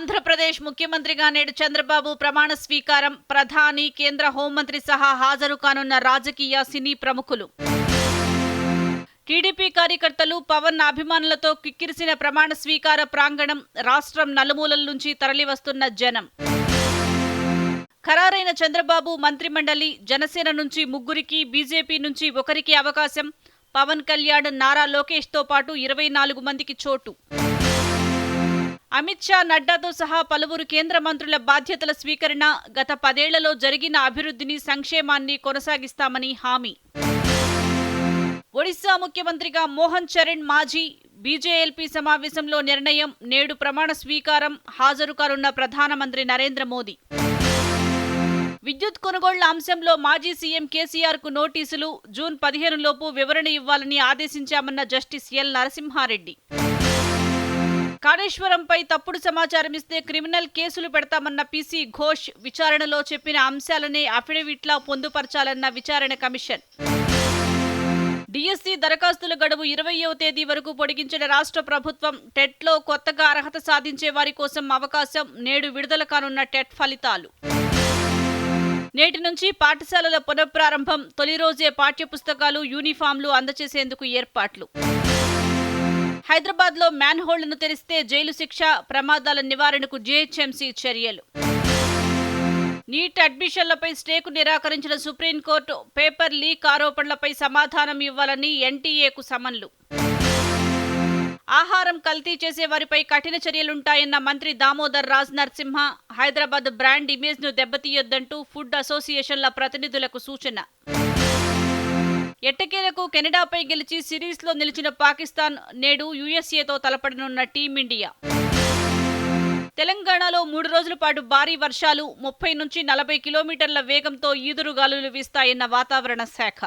ఆంధ్రప్రదేశ్ ముఖ్యమంత్రిగా నేడు చంద్రబాబు ప్రమాణ స్వీకారం. ప్రధాని కేంద్ర హోంమంత్రి సహా హాజరు కానున్న రాజకీయ సినీ ప్రముఖులు. టీడీపీ కార్యకర్తలు పవన్ అభిమానులతో కిక్కిరిసిన ప్రమాణ స్వీకార ప్రాంగణం రాష్ట్రం నలుమూలల నుంచి తరలివస్తున్న జనం. ఖరారైన చంద్రబాబు మంత్రిమండలి జనసేన నుంచి ముగ్గురికి బీజేపీ నుంచి ఒకరికి అవకాశం. పవన్ కళ్యాణ్ నారా లోకేష్తో పాటు ఇరవై నాలుగు మందికి చోటు. అమిత్ షా నడ్డాతో సహా పలువురు కేంద్ర మంత్రుల బాధ్యతల స్వీకరణ గత పదేళ్ళలో జరిగిన అభివృద్ధిని సంక్షేమాన్ని కొనసాగిస్తామని హామీ. ఒడిశా ముఖ్యమంత్రిగా మోహన్ చరణ్ మాజీ బీజేఎల్పీ సమావేశంలో నిర్ణయం నేడు ప్రమాణ స్వీకారం హాజరు కానున్న ప్రధానమంత్రి నరేంద్ర మోదీ. విద్యుత్ కొనుగోళ్ళ అంశంలో మాజీ సీఎం కేసీఆర్కు నోటీసులు జూన్ పదిహేను లోపు వివరణ ఇవ్వాలని ఆదేశించామన్న జస్టిస్ ఎల్ నరసింహారెడ్డి. కాళేశ్వరంపై తప్పుడు సమాచారం ఇస్తే క్రిమినల్ కేసులు పెడతామన్న పీసీ ఘోష్ విచారణలో చెప్పిన అంశాలనే అఫిడవిట్లా పొందుపరచాలన్న విచారణ కమిషన్. డిఎస్సి దరఖాస్తుల గడువు ఇరవయవ తేదీ వరకు పొడిగించిన రాష్ట్ర ప్రభుత్వం టెట్లో కొత్తగా అర్హత సాధించే వారి కోసం అవకాశం నేడు విడుదల కానున్న టెట్ ఫలితాలు. నేటి నుంచి పాఠశాలల పునఃప్రారంభం తొలి రోజే పాఠ్యపుస్తకాలు యూనిఫామ్లు అందజేసేందుకు ఏర్పాట్లు. హైదరాబాద్లో మ్యాన్హోళ్ళను తెరిస్తే జైలు శిక్ష ప్రమాదాల నివారణకు జీహెచ్ఎంసీ చర్యలు. నీట్ అడ్మిషన్లపై స్టేకు నిరాకరించిన సుప్రీంకోర్టు పేపర్ లీక్ ఆరోపణలపై సమాధానం ఇవ్వాలని ఎన్టీఏకు సమన్లు. ఆహారం కల్తీ చేసే వారిపై కఠిన చర్యలుంటాయన్న మంత్రి దామోదర్ రాజ్ నరసింహ హైదరాబాద్ బ్రాండ్ ఇమేజ్ను దెబ్బతీయొద్దంటూ ఫుడ్ అసోసియేషన్ల ప్రతినిధులకు సూచన. ఎట్టకేలకు కెనడాపై గెలిచి సిరీస్లో నిలిచిన పాకిస్తాన్ నేడు యుఎస్ఏతో తలపడనున్న టీమిండియా. తెలంగాణలో మూడు రోజుల పాటు భారీ వర్షాలు ముప్పై నుంచి నలభై కిలోమీటర్ల వేగంతో ఈదురుగాలులు వీస్తాయన్న వాతావరణ శాఖ.